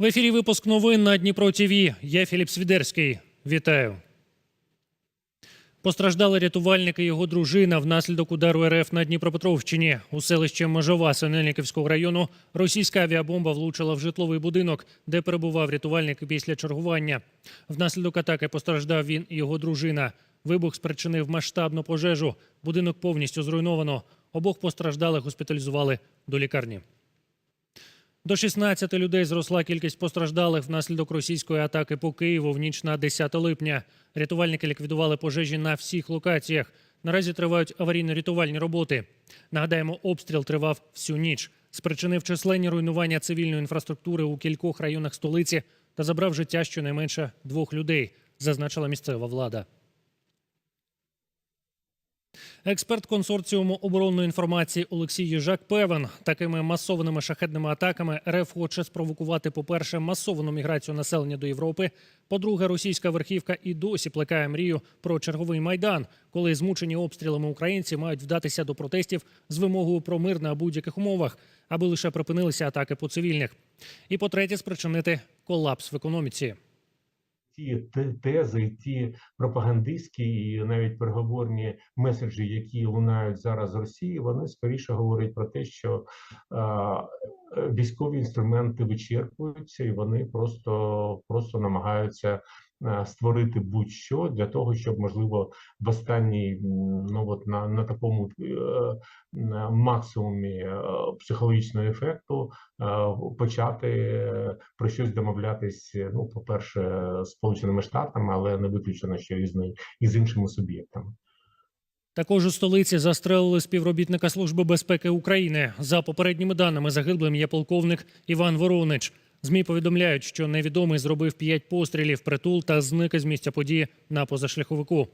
В ефірі випуск новин на Дніпро ТВ. Я Філіп Свідерський. Вітаю. Постраждали рятувальники і його дружина внаслідок удару РФ на Дніпропетровщині. У селищі Межова Синельниківського району російська авіабомба влучила в житловий будинок, де перебував рятувальник після чергування. Внаслідок атаки постраждав він і його дружина. Вибух спричинив масштабну пожежу. Будинок повністю зруйновано. Обох постраждалих госпіталізували до лікарні. До 16 людей зросла кількість постраждалих внаслідок російської атаки по Києву в ніч на 10 липня. Рятувальники ліквідували пожежі на всіх локаціях. Наразі тривають аварійно-рятувальні роботи. Нагадаємо, обстріл тривав всю ніч. Спричинив численні руйнування цивільної інфраструктури у кількох районах столиці та забрав життя щонайменше двох людей, зазначила місцева влада. Експерт консорціуму оборонної інформації Олексій Їжак певен, такими масованими шахедними атаками РФ хоче спровокувати, по-перше, масовану міграцію населення до Європи. По-друге, російська верхівка і досі плекає мрію про черговий майдан, коли змучені обстрілами українці мають вдатися до протестів з вимогою про мир на будь-яких умовах, аби лише припинилися атаки по цивільних. І по-третє, спричинити колапс в економіці. Ті тези, ті пропагандистські і навіть переговорні меседжі, які лунають зараз з Росії, вони скоріше говорять про те, що військові інструменти вичерпуються, і вони просто, просто намагаються створити будь-що для того, щоб можливо в останній ну от на, на такому е, на максимумі е, психологічного ефекту е, почати е, про щось домовлятись. е, Ну, по-перше, Сполученими Штатами, але не виключено, що з і з іншими суб'єктами. Також у столиці застрелили співробітника Служби безпеки України. За попередніми даними, загиблим є полковник Іван Воронич. ЗМІ повідомляють, що невідомий зробив п'ять пострілів притул та зник із місця події на позашляховику.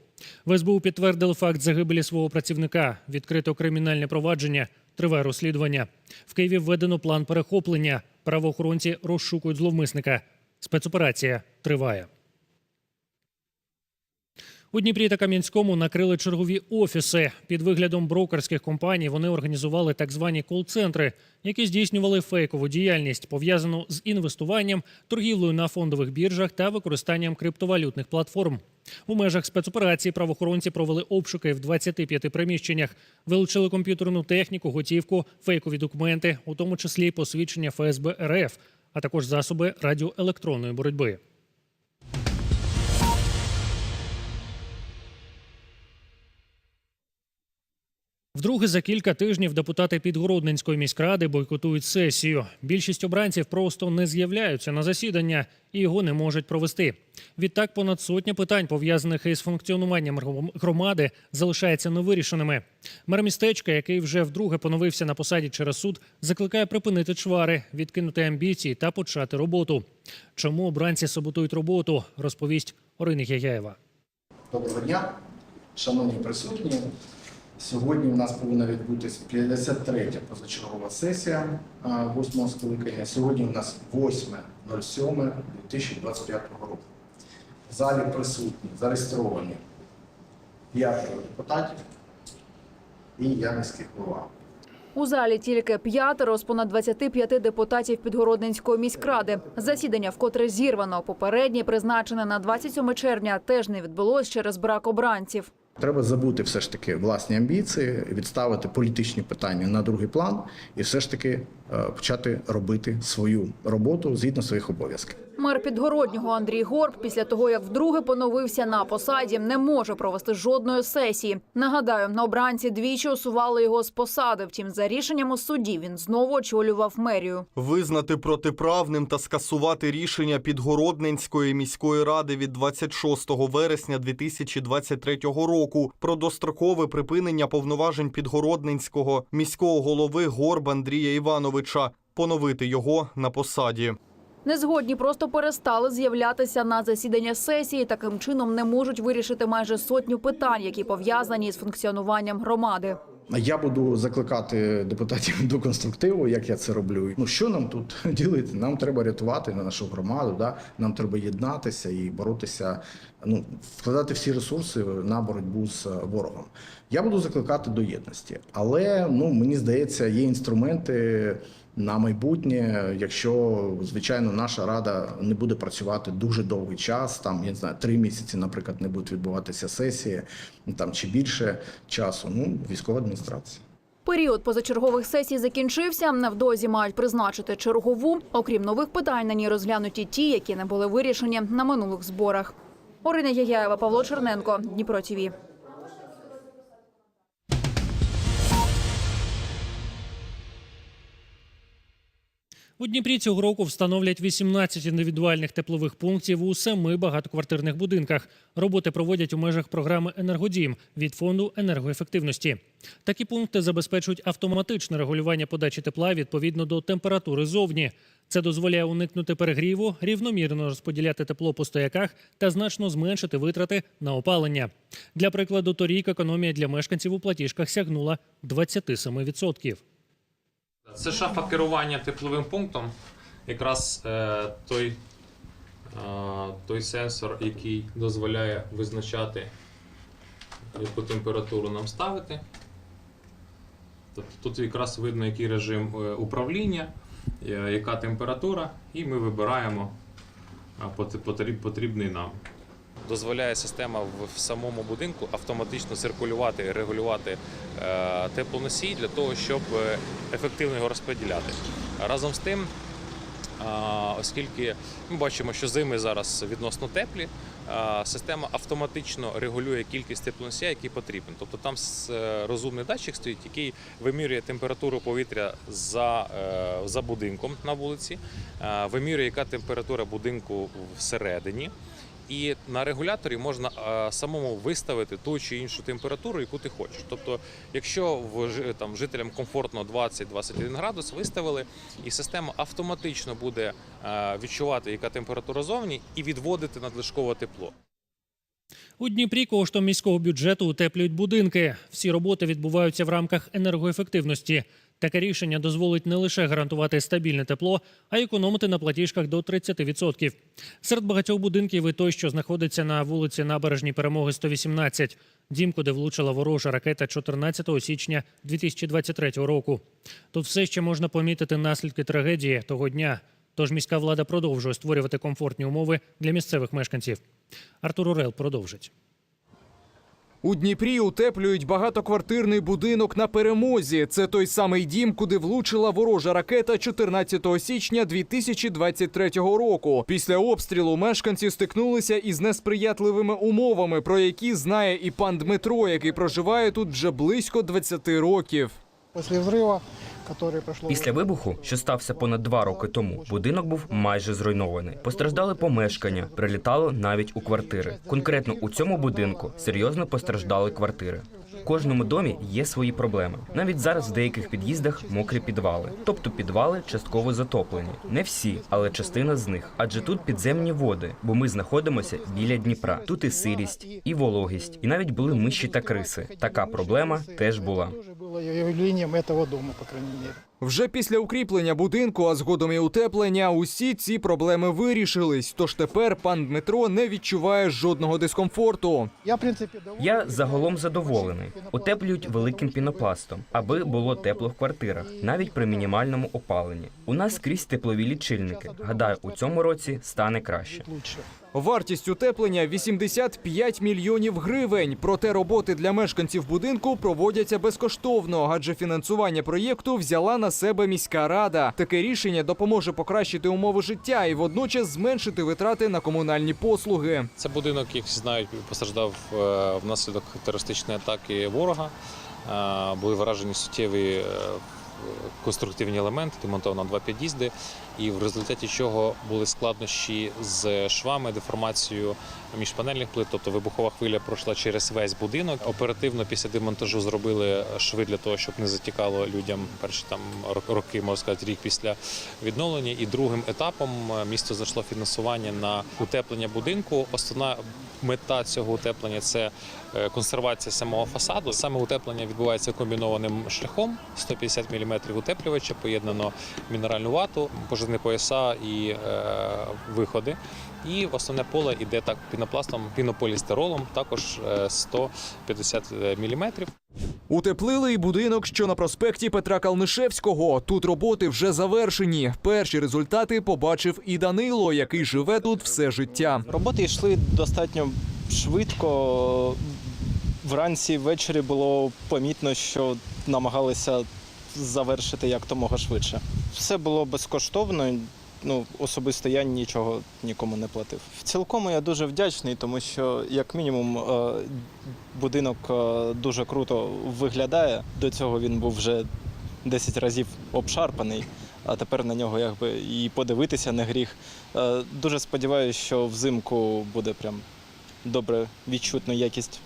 В СБУ підтвердили факт загибелі свого працівника. Відкрито кримінальне провадження. Триває розслідування. В Києві введено план перехоплення. Правоохоронці розшукують зловмисника. Спецоперація триває. У Дніпрі та Кам'янському накрили чергові офіси. Під виглядом брокерських компаній вони організували так звані кол-центри, які здійснювали фейкову діяльність, пов'язану з інвестуванням, торгівлею на фондових біржах та використанням криптовалютних платформ. У межах спецоперації правоохоронці провели обшуки в 25 приміщеннях, вилучили комп'ютерну техніку, готівку, фейкові документи, у тому числі посвідчення ФСБ РФ, а також засоби радіоелектронної боротьби. Вдруге за кілька тижнів депутати Підгородненської міськради бойкотують сесію. Більшість обранців просто не з'являються на засідання і його не можуть провести. Відтак, понад сотня питань, пов'язаних із функціонуванням громади, залишаються невирішеними. Мер містечка, який вже вдруге поновився на посаді через суд, закликає припинити чвари, відкинути амбіції та почати роботу. Чому обранці саботують роботу, розповість Орина Яяєва. Доброго дня, шановні присутні. Сьогодні у нас повинна відбутися 53-я позачергова сесія а, восьмого скликання. Сьогодні у нас 8.07.2025 року. В залі присутні, зареєстровані п'ятеро депутатів і я міський голова. У залі тільки п'ятеро з понад 25 депутатів Підгородненської міськради. Засідання вкотре зірвано. Попереднє призначене на 27 червня теж не відбулось через брак обранців. Треба забути все ж таки власні амбіції, відставити політичні питання на другий план і все ж таки почати робити свою роботу згідно своїх обов'язків. Мер Підгороднього Андрій Горб після того, як вдруге поновився на посаді, не може провести жодної сесії. Нагадаю, на обранці двічі усували його з посади. Втім, за рішенням у суді він знову очолював мерію. Визнати протиправним та скасувати рішення Підгородненської міської ради від 26 вересня 2023 року про дострокове припинення повноважень Підгородненського міського голови Горб Андрія Івановича, поновити його на посаді. Незгодні просто перестали з'являтися на засідання сесії. Таким чином не можуть вирішити майже сотню питань, які пов'язані з функціонуванням громади. Я буду закликати депутатів до конструктиву, як я це роблю. Ну що нам тут ділити? Нам треба рятувати на нашу громаду. Да? Нам треба єднатися і боротися. Ну вкладати всі ресурси на боротьбу з ворогом. Я буду закликати до єдності, але ну мені здається, є інструменти на майбутнє, якщо звичайно наша рада не буде працювати дуже довгий час, там я не знаю, три місяці, наприклад, не будуть відбуватися сесії, ну, там чи більше часу. Ну, військова адміністрація. Період позачергових сесій закінчився. Невдовзі мають призначити чергову. Окрім нових питань, на ній розглянуті ті, які не були вирішені на минулих зборах. Орина Яяєва, Павло Черненко, Дніпро ТІВІ. У Дніпрі цього року встановлять 18 індивідуальних теплових пунктів у семи багатоквартирних будинках. Роботи проводять у межах програми Енергодім від фонду енергоефективності. Такі пункти забезпечують автоматичне регулювання подачі тепла відповідно до температури зовні. Це дозволяє уникнути перегріву, рівномірно розподіляти тепло по стояках та значно зменшити витрати на опалення. Для прикладу, торік економія для мешканців у платіжках сягнула 27%. Це шафа керування тепловим пунктом. Якраз е, той, е, той сенсор, який дозволяє визначати, яку температуру нам ставити. Тобто тут якраз видно, який режим е, управління, е, яка температура, і ми вибираємо е, пот- потріб- потрібний нам. Дозволяє система в, самому будинку автоматично циркулювати регулювати е, теплоносій для того, щоб е, ефективно його розподіляти. Разом з тим, оскільки ми бачимо, що зими зараз відносно теплі, система автоматично регулює кількість теплоносія, який потрібен. Тобто там е, розумний датчик стоїть, який вимірює температуру повітря за, за будинком на вулиці, вимірює, яка температура будинку всередині. І на регуляторі можна самому виставити ту чи іншу температуру, яку ти хочеш. Тобто, якщо в там жителям комфортно 20-21 градус, виставили, і система автоматично буде е, відчувати, яка температура зовні, і відводити надлишкове тепло. У Дніпрі коштом міського бюджету утеплюють будинки. Всі роботи відбуваються в рамках енергоефективності. Таке рішення дозволить не лише гарантувати стабільне тепло, а й економити на платіжках до 30%. Серед багатьох будинків і той, що знаходиться на вулиці Набережній Перемоги 118. Дім, куди влучила ворожа ракета 14 січня 2023 року. Тут все ще можна помітити наслідки трагедії того дня. Тож міська влада продовжує створювати комфортні умови для місцевих мешканців. Артур Орел продовжить. У Дніпрі утеплюють багатоквартирний будинок на перемозі. Це той самий дім, куди влучила ворожа ракета 14 січня 2023 року. Після обстрілу мешканці стикнулися із несприятливими умовами, про які знає і пан Дмитро, який проживає тут вже близько 20 років. Після вибуху, що стався понад два роки тому, будинок був майже зруйнований. Постраждали помешкання, прилітало навіть у квартири. Конкретно у цьому будинку серйозно постраждали квартири. Кожному домі є свої проблеми. Навіть зараз в деяких під'їздах мокрі підвали, тобто підвали частково затоплені. Не всі, але частина з них. Адже тут підземні води, бо ми знаходимося біля Дніпра. Тут і сирість, і вологість, і навіть були миші та криси. Така проблема теж була. Тоже було явленням цього дому, по крайній мере. Вже після укріплення будинку, а згодом і утеплення, усі ці проблеми вирішились. Тож тепер пан Дмитро не відчуває жодного дискомфорту. Я, в принципі. Я загалом задоволений. Утеплюють великим пінопластом, аби було тепло в квартирах, навіть при мінімальному опаленні. У нас скрізь теплові лічильники. Гадаю, у цьому році стане краще. Лучше. Вартість утеплення 85 мільйонів гривень. Проте роботи для мешканців будинку проводяться безкоштовно, адже фінансування проєкту взяла на себе міська рада. Таке рішення допоможе покращити умови життя і водночас зменшити витрати на комунальні послуги. Це будинок, як всі знають, постраждав е, внаслідок терористичної атаки ворога. Е, Були вражені суттєві е, конструктивні елементи, демонтовано два під'їзди, і в результаті чого були складнощі з швами, деформацією міжпанельних плит, тобто вибухова хвиля пройшла через весь будинок. Оперативно після демонтажу зробили шви для того, щоб не затікало людям перші там роки, можна сказати, рік після відновлення. І другим етапом е, місто знайшло фінансування на утеплення будинку. Основна мета цього утеплення це консервація самого фасаду. Саме утеплення відбувається комбінованим шляхом 150 мм утеплювача, поєднано мінеральну вату, пожежні пояса і е, виходи. І основне поле йде так пінопластом, пінополістиролом, також е, 150 мм. Утеплили й будинок, що на проспекті Петра Калнишевського. Тут роботи вже завершені. Перші результати побачив і Данило, який живе тут все життя. Роботи йшли достатньо швидко. Вранці ввечері було помітно, що намагалися завершити як томога швидше. Все було безкоштовно. Ну, особисто я нічого нікому не платив. В цілкому я дуже вдячний, тому що, як мінімум, е, будинок е, дуже круто виглядає. До цього він був вже 10 разів обшарпаний, а тепер на нього якби і подивитися не гріх. Е, Дуже сподіваюся, що взимку буде прям добре відчутна якість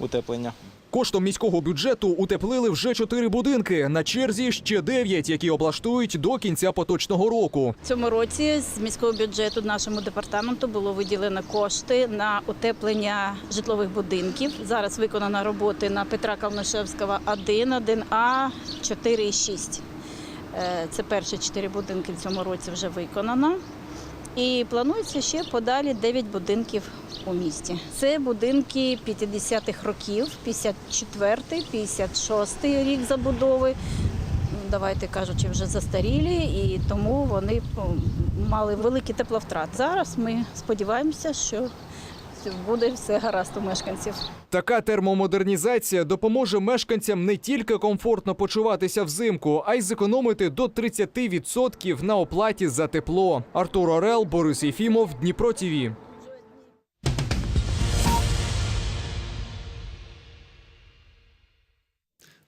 утеплення. Коштом міського бюджету утеплили вже чотири будинки. На черзі ще дев'ять, які облаштують до кінця поточного року. Цьому році з міського бюджету нашому департаменту було виділено кошти на утеплення житлових будинків. Зараз виконано роботи на Петра Калнишевського 1, 1А, 4 і 6. Е, Це перші чотири будинки в цьому році вже виконано. І планується ще подалі 9 будинків у місті. Це будинки 50-х років, 54-й, 56-й рік забудови. Давайте кажучи, вже застарілі, і тому вони мали великі тепловтрат. Зараз ми сподіваємося, що буде все гаразд у мешканців. Така термомодернізація допоможе мешканцям не тільки комфортно почуватися взимку, а й зекономити до 30% на оплаті за тепло. Артур Орел, Борис Єфімов, Дніпро ТІВІ.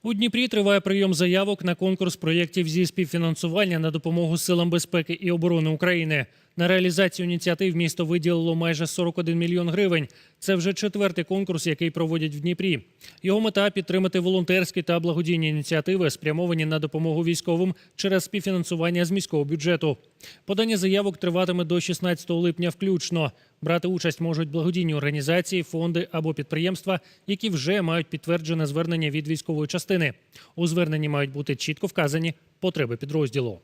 У Дніпрі триває прийом заявок на конкурс проєктів зі співфінансування на допомогу силам безпеки і оборони України. На реалізацію ініціатив місто виділило майже 41 мільйон гривень. Це вже четвертий конкурс, який проводять в Дніпрі. Його мета підтримати волонтерські та благодійні ініціативи, спрямовані на допомогу військовим через співфінансування з міського бюджету. Подання заявок триватиме до 16 липня включно. Брати участь можуть благодійні організації, фонди або підприємства, які вже мають підтверджене звернення від військової частини. У зверненні мають бути чітко вказані потреби підрозділу.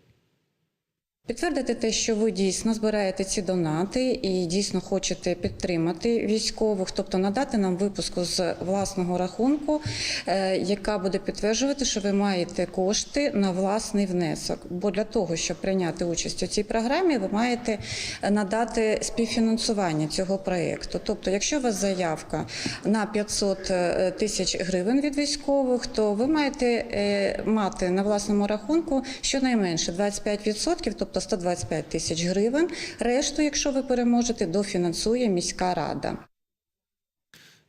Підтвердити те, що ви дійсно збираєте ці донати і дійсно хочете підтримати військових, тобто надати нам випуску з власного рахунку, е, яка буде підтверджувати, що ви маєте кошти на власний внесок. Бо для того, щоб прийняти участь у цій програмі, ви маєте надати співфінансування цього проєкту. Тобто, якщо у вас заявка на 500 е, тисяч гривень від військових, то ви маєте е, мати на власному рахунку щонайменше 25%, тобто 125 тисяч гривень. Решту, якщо ви переможете, дофінансує міська рада.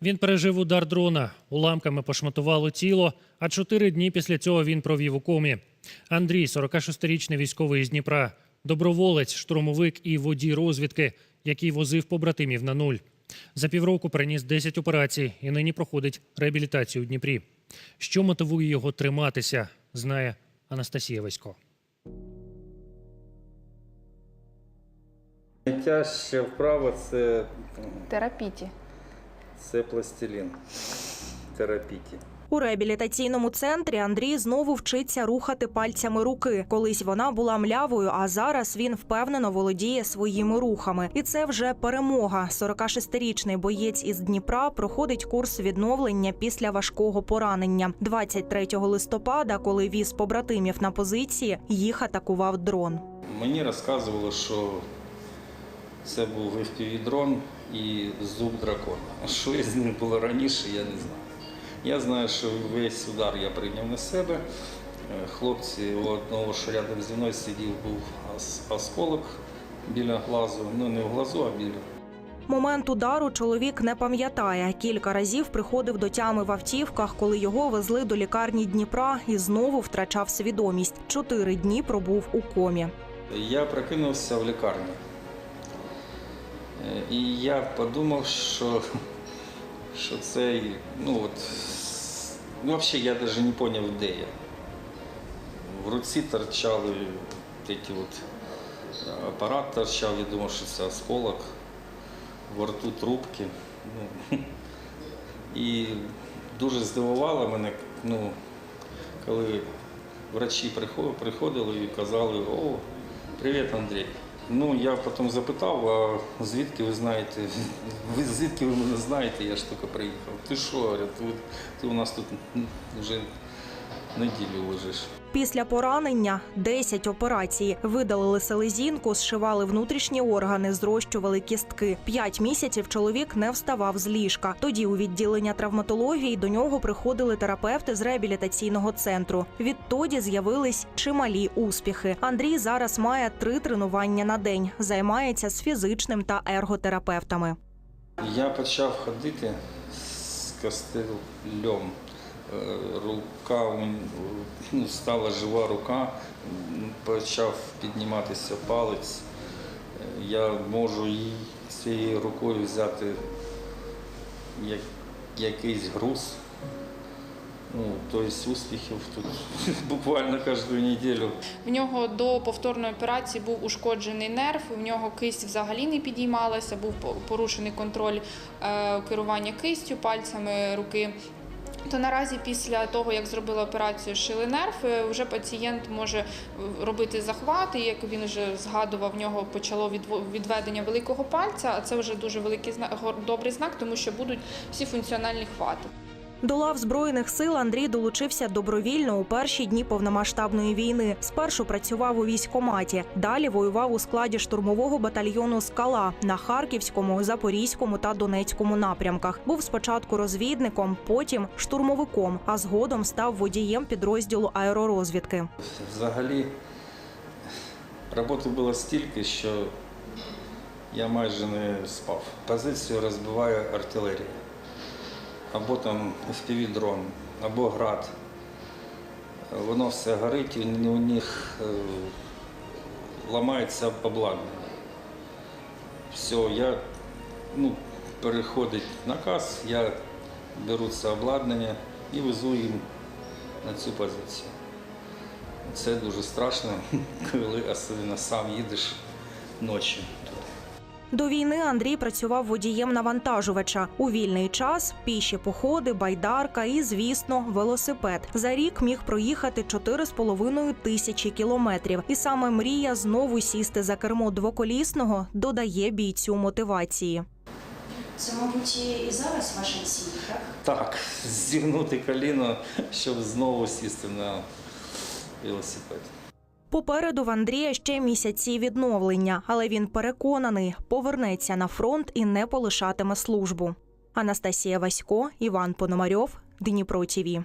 Він пережив удар дрона, уламками пошматувало тіло, а чотири дні після цього він провів у комі. Андрій, 46-річний військовий із Дніпра, доброволець, штурмовик і водій розвідки, який возив побратимів на нуль. За півроку приніс 10 операцій і нині проходить реабілітацію у Дніпрі. Що мотивує його триматися, знає Анастасія Васько. Найтяжча вправа це, Терапіті. це пластилін. Терапіті. У реабілітаційному центрі Андрій знову вчиться рухати пальцями руки. Колись вона була млявою, а зараз він впевнено володіє своїми рухами. І це вже перемога. 46-річний боєць із Дніпра проходить курс відновлення після важкого поранення. 23 листопада, коли віз побратимів на позиції, їх атакував дрон. Мені розказували, що це був fpv дрон і зуб дракона. Що з ним було раніше, я не знаю. Я знаю, що весь удар я прийняв на себе. Е, Хлопці, у одного, що рядом зі мною сидів, був осколок біля глазу. Ну не в глазу, а біля. Момент удару чоловік не пам'ятає. Кілька разів приходив до тями в автівках, коли його везли до лікарні Дніпра і знову втрачав свідомість. Чотири дні пробув у комі. Я прокинувся в лікарні. Е, І я подумав, що, що це, ну от, ну, взагалі я навіть не зрозумів, де я. В руці торчали такі от апарат торчав, я думав, що це осколок, в рту трубки. Ну, і дуже здивувало мене, ну, коли врачі приходили і казали, о, привіт, Андрій. Ну, я потім запитав, а звідки ви знаєте? Ви звідки ви мене знаєте? Я ж тільки приїхав. Ти що, ти, ти у нас тут вже неділю лежиш. Після поранення 10 операцій. Видалили селезінку, зшивали внутрішні органи, зрощували кістки. П'ять місяців чоловік не вставав з ліжка. Тоді у відділення травматології до нього приходили терапевти з реабілітаційного центру. Відтоді з'явились чималі успіхи. Андрій зараз має три тренування на день. Займається з фізичним та ерготерапевтами. Я почав ходити з костелем. Е, Рука ну, стала жива рука, почав підніматися палець. Я можу її цією рукою взяти як, якийсь груз. Ну, тобто успіхів тут буквально кожну неділю. В нього до повторної операції був ушкоджений нерв, в нього кисть взагалі не підіймалася, був порушений контроль е, керування кистю пальцями руки. То наразі після того, як зробили операцію шили нерв, е, вже пацієнт може е, робити захвати. Як він вже згадував, в нього почало відведення великого пальця, а це вже дуже великий добрий знак, тому що будуть всі функціональні хвати. До лав збройних сил Андрій долучився добровільно у перші дні повномасштабної війни. Спершу працював у військкоматі, далі воював у складі штурмового батальйону Скала на Харківському, Запорізькому та Донецькому напрямках. Був спочатку розвідником, потім штурмовиком, а згодом став водієм підрозділу аеророзвідки. Взагалі роботи було стільки, що я майже не спав. Позицію розбиває артилерія. Або там FPV-дрон, або град. Воно все горить, і у них е, ламається обладнання. Все, я ну, переходить наказ, я беру це обладнання і везу їм на цю позицію. Це дуже страшно, коли особливо сам їдеш ночі. До війни Андрій працював водієм навантажувача. У вільний час піші походи, байдарка і, звісно, велосипед. За рік міг проїхати 4,5 тисячі кілометрів. І саме мрія знову сісти за кермо двоколісного додає бійцю мотивації. Це, мабуть, і зараз ваша ціль, так? Так, зігнути коліно, щоб знову сісти на велосипед. Попереду в Андрія ще місяці відновлення, але він переконаний, повернеться на фронт і не полишатиме службу. Анастасія Васько, Іван Пономарьов, Дніпро ТІВІ.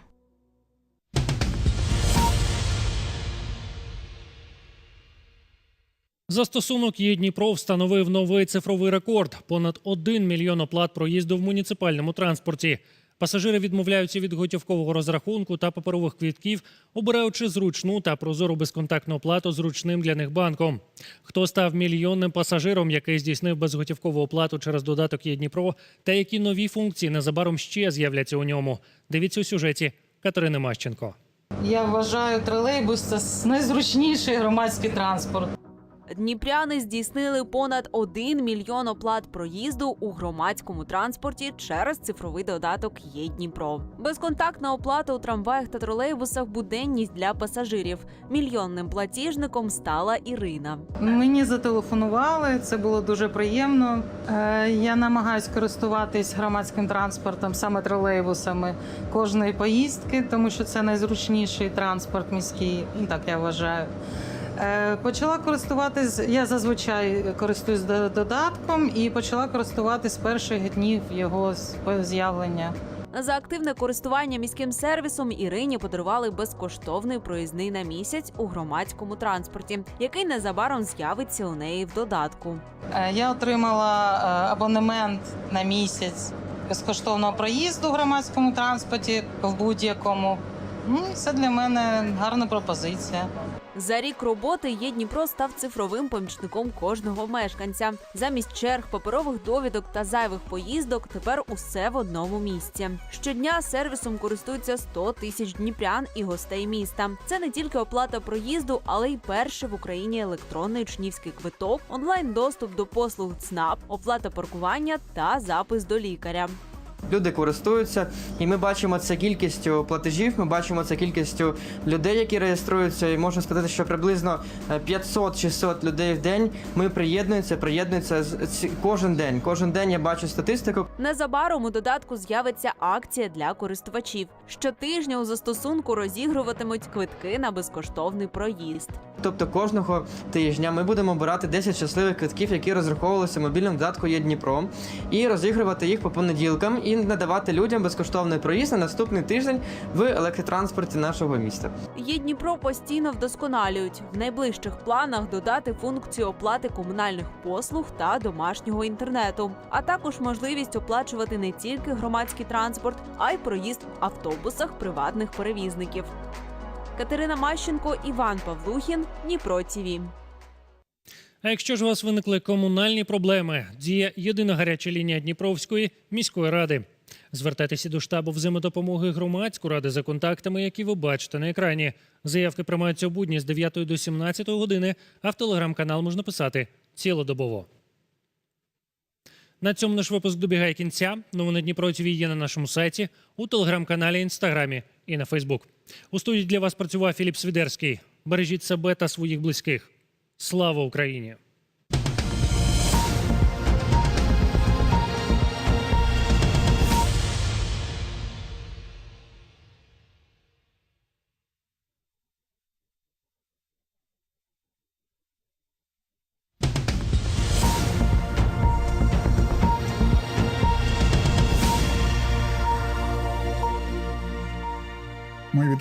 Застосунок «Є-Дніпро» встановив новий цифровий рекорд – понад 1 мільйон оплат проїзду в муніципальному транспорті. Пасажири відмовляються від готівкового розрахунку та паперових квітків, обираючи зручну та прозору безконтактну оплату зручним для них банком. Хто став мільйонним пасажиром, який здійснив безготівкову оплату через додаток «Є-Дніпро» та які нові функції незабаром ще з'являться у ньому? Дивіться у сюжеті Катерини Мащенко. Я вважаю, тролейбус це найзручніший громадський транспорт. Дніпряни здійснили понад 1 мільйон оплат проїзду у громадському транспорті через цифровий додаток «Є Дніпро». Безконтактна оплата у трамваях та тролейбусах буденність для пасажирів. Мільйонним платіжником стала Ірина. Мені зателефонували, це було дуже приємно. Е, Я намагаюсь користуватись громадським транспортом, саме тролейбусами кожної поїздки, тому що це найзручніший транспорт міський. Ну, Так я вважаю. Е, Почала користуватись, я зазвичай користуюсь додатком і почала користуватись з перших днів його з'явлення. За активне користування міським сервісом Ірині подарували безкоштовний проїзний на місяць у громадському транспорті, який незабаром з'явиться у неї в додатку. Е, Я отримала е, абонемент на місяць безкоштовного проїзду в громадському транспорті в будь-якому. Ну, Це для мене гарна пропозиція. За рік роботи є Дніпро став цифровим помічником кожного мешканця. Замість черг, паперових довідок та зайвих поїздок тепер усе в одному місці. Щодня сервісом користуються 100 тисяч дніпрян і гостей міста. Це не тільки оплата проїзду, але й перший в Україні електронний учнівський квиток, онлайн доступ до послуг ЦНАП, оплата паркування та запис до лікаря. Люди користуються, і ми бачимо це кількістю платежів. Ми бачимо це кількістю людей, які реєструються. І можна сказати, що приблизно е, 500-600 людей в день ми приєднуються, приєднуються кожен день. Кожен день я бачу статистику. Незабаром у додатку з'явиться акція для користувачів. Щотижня у застосунку розігруватимуть квитки на безкоштовний проїзд. Тобто кожного тижня ми будемо обирати 10 щасливих квитків, які розраховувалися в мобільному додатку є Дніпро, і розігрувати їх по понеділкам і надавати людям безкоштовний проїзд на наступний тиждень в електротранспорті нашого міста. Є Дніпро постійно вдосконалюють в найближчих планах додати функцію оплати комунальних послуг та домашнього інтернету, а також можливість оплачувати не тільки громадський транспорт, а й проїзд в автобусах приватних перевізників. Катерина Мащенко, Іван Павлухін, Дніпро ТІВІ. А якщо ж у вас виникли комунальні проблеми, діє єдина гаряча лінія Дніпровської міської ради. Звертайтеся до штабу взаємодопомоги громадської ради за контактами, які ви бачите на екрані. Заявки приймаються у будні з 9 до 17 години, а в телеграм-канал можна писати цілодобово. На цьому наш випуск добігає кінця. Новини Дніпро ТВ є на нашому сайті, у телеграм-каналі, інстаграмі і на Фейсбук. У студії для вас працював Філіп Свідерський. Бережіть себе та своїх близьких. Слава Україні!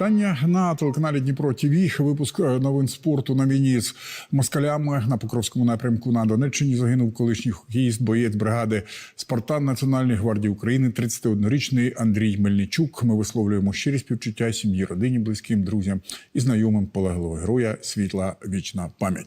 Вітання на телеканалі Дніпро ТВ. Випуск е, новин спорту на війні з москалями на Покровському напрямку на Донеччині загинув колишній хокеїст, боєць бригади Спартан Національної гвардії України, 31-річний Андрій Мельничук. Ми висловлюємо щирі співчуття сім'ї, родині, близьким, друзям і знайомим полеглого героя. Світла вічна пам'ять.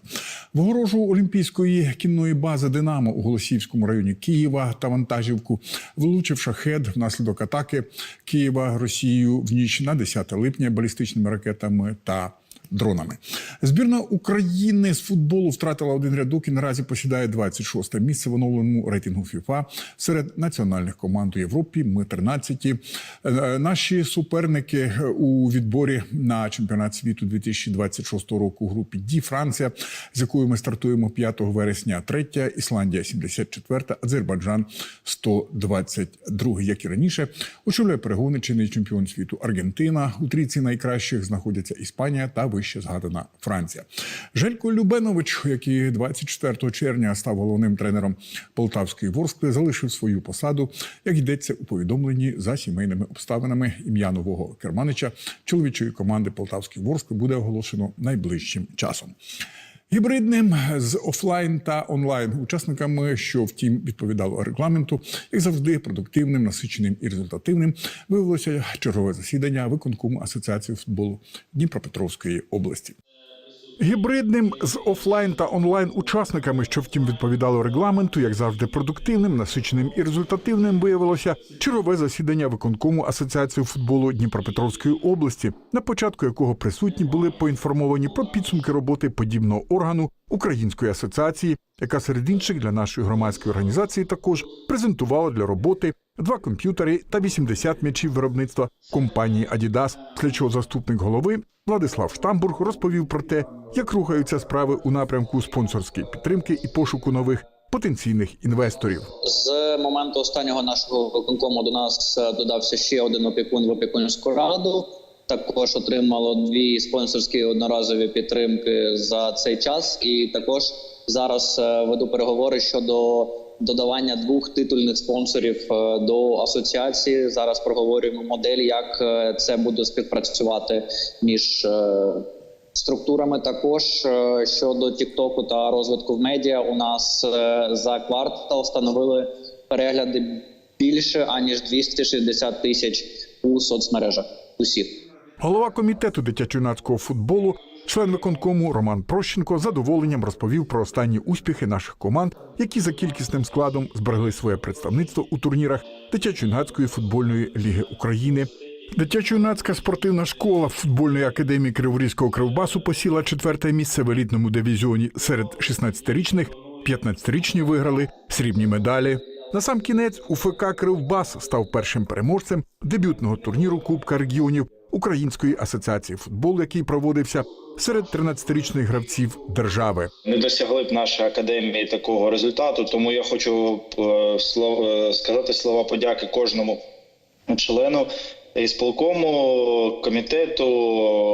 В Олімпійської кінної бази Динамо у Голосіївському районі Києва та вантажівку влучив шахед внаслідок атаки Києва Росією в ніч на 10 липня балістичними ракетами та дронами. Збірна України з футболу втратила один рядок і наразі посідає 26 місце в оновленому рейтингу ФІФА серед національних команд у Європі. Ми 13. Е, Наші суперники у відборі на чемпіонат світу 2026 року у групі Ді Франція, з якою ми стартуємо 5 вересня, третя, Ісландія 74, Азербайджан 122. Як і раніше, очолює перегони чинний чемпіон світу Аргентина. У трійці найкращих знаходяться Іспанія та вище згадана Франція. Желько Любенович, який 24 червня став головним тренером Полтавської Ворскли, залишив свою посаду, як йдеться у повідомленні за сімейними обставинами. Ім'я нового керманича чоловічої команди Полтавської Ворскли буде оголошено найближчим часом. Гібридним з офлайн та онлайн учасниками, що втім відповідало регламенту, як завжди, продуктивним, насиченим і результативним, виявилося чергове засідання виконкому асоціації футболу Дніпропетровської області. Гібридним з офлайн та онлайн учасниками, що втім відповідало регламенту, як завжди, продуктивним, насиченим і результативним виявилося чергове засідання виконкому асоціації футболу Дніпропетровської області, на початку якого присутні були поінформовані про підсумки роботи подібного органу Української асоціації, яка серед інших для нашої громадської організації також презентувала для роботи два комп'ютери та 80 м'ячів виробництва компанії Adidas. Після чого заступник голови Владислав Штамбург розповів про те, як рухаються справи у напрямку спонсорської підтримки і пошуку нових потенційних інвесторів. З моменту останнього нашого виконкому до нас е, додався ще один опікун в опікунську раду. Також отримало дві спонсорські одноразові підтримки за цей час, і також зараз е, веду переговори щодо додавання двох титульних спонсорів е, до асоціації. Зараз проговорюємо модель, як е, це буде співпрацювати між е, структурами. Також щодо Тіктоку та розвитку в медіа, у нас за квартал встановили перегляди більше аніж 260 тисяч у соцмережах. Усіх. Голова комітету дитячо-юнацького футболу, член виконкому Роман Прощенко задоволенням розповів про останні успіхи наших команд, які за кількісним складом зберегли своє представництво у турнірах дитячо-юнацької футбольної ліги України. Дитячо-юнацька спортивна школа футбольної академії Криворізького кривбасу посіла четверте місце в елітному дивізіоні серед 16-річних. 15-річні виграли срібні медалі. На сам кінець УФК Кривбас став першим переможцем дебютного турніру Кубка регіонів Української асоціації футболу, який проводився серед 13-річних гравців держави. Не досягли б наші академії такого результату, тому я хочу е, е, сказати слова подяки кожному члену ісполкому, комітету,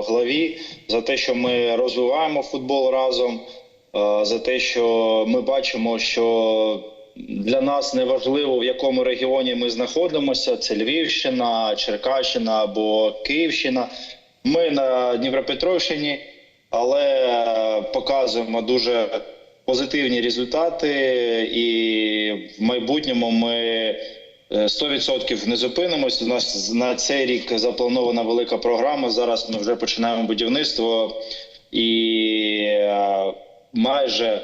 главі за те, що ми розвиваємо футбол разом, е, за те, що ми бачимо, що для нас не важливо, в якому регіоні ми знаходимося: це Львівщина, Черкащина або Київщина. Ми на Дніпропетровщині, але е, показуємо дуже позитивні результати, і в майбутньому ми е, 100% не зупинимось. У нас на цей рік запланована велика програма. Зараз ми вже починаємо будівництво і е, майже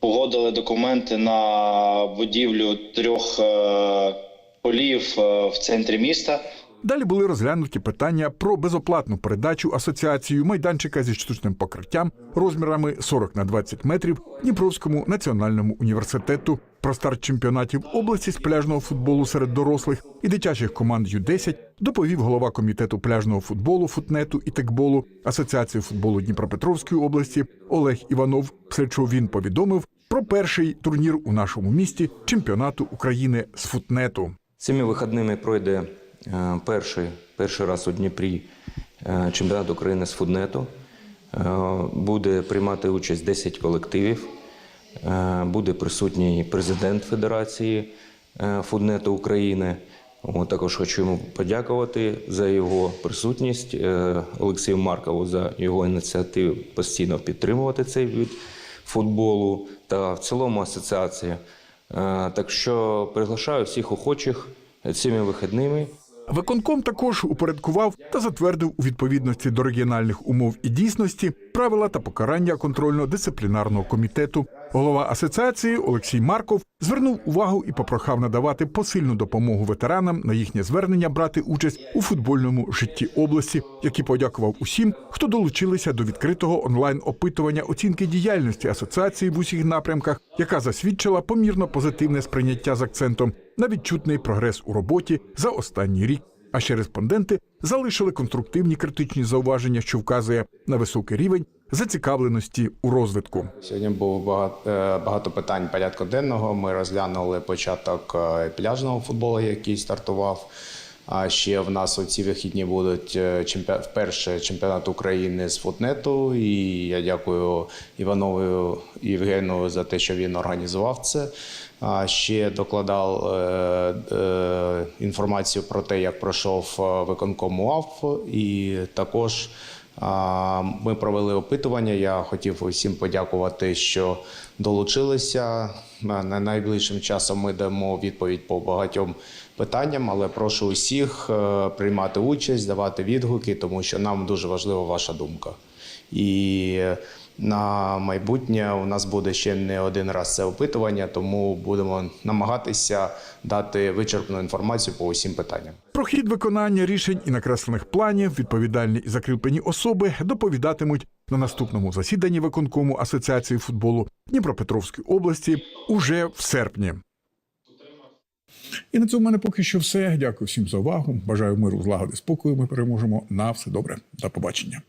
погодили документи на будівлю трьох е, полів е, в центрі міста. Далі були розглянуті питання про безоплатну передачу асоціацію майданчика зі штучним покриттям розмірами 40 на 20 метрів Дніпровському національному університету. Про старт чемпіонатів області з пляжного футболу серед дорослих і дитячих команд Ю-10 доповів голова комітету пляжного футболу, футнету і текболу Асоціації футболу Дніпропетровської області Олег Іванов. Після чого він повідомив про перший турнір у нашому місті чемпіонату України з футнету. Цими вихідними пройде е, перший, перший раз у Дніпрі е, чемпіонат України з фуднету. Е, Буде приймати участь 10 колективів. Е, Буде присутній президент Федерації е, фуднету України. Також хочу йому подякувати за його присутність е, Олексію Маркову за його ініціативу постійно підтримувати цей вид футболу та в цілому асоціації. Е, Так що приглашаю всіх охочих цими вихідними. Виконком також упорядкував та затвердив у відповідності до регіональних умов і дійсності правила та покарання контрольно-дисциплінарного комітету. Голова асоціації Олексій Марков звернув увагу і попрохав надавати посильну допомогу ветеранам на їхнє звернення брати участь у футбольному житті області, який подякував усім, хто долучилися до відкритого онлайн опитування оцінки діяльності асоціації в усіх напрямках, яка засвідчила помірно позитивне сприйняття з акцентом на відчутний прогрес у роботі за останній рік. А ще респонденти залишили конструктивні критичні зауваження, що вказує на високий рівень зацікавленості у розвитку. Сьогодні було багато, е, багато питань порядку денного. Ми розглянули початок е, пляжного футболу, який стартував. А ще в нас у ці вихідні будуть е, чемпіон, вперше чемпіонат України з футнету. І я дякую Іванову Євгену за те, що він організував це. А ще докладав е, е, інформацію про те, як пройшов виконком УАФ, і також Ми провели опитування. Я хотів усім подякувати, що долучилися. На найближчим часом ми дамо відповідь по багатьом питанням, але прошу усіх е, приймати участь, давати відгуки, тому що нам дуже важлива ваша думка. І на майбутнє у нас буде ще не один раз це опитування, тому будемо намагатися дати вичерпну інформацію по усім питанням. Про хід виконання рішень і накреслених планів відповідальні і закріплені особи доповідатимуть на наступному засіданні виконкому Асоціації футболу Дніпропетровської області уже в серпні. І на цьому в мене поки що все. Дякую всім за увагу. Бажаю миру, злагоди, спокою. Ми переможемо. На все добре. До побачення.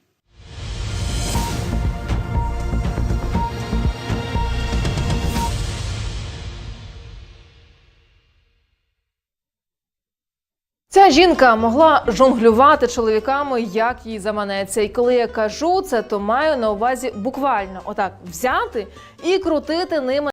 Ця жінка могла жонглювати чоловіками, як їй заманеться. І коли я кажу це, то маю на увазі буквально отак взяти і крутити ними.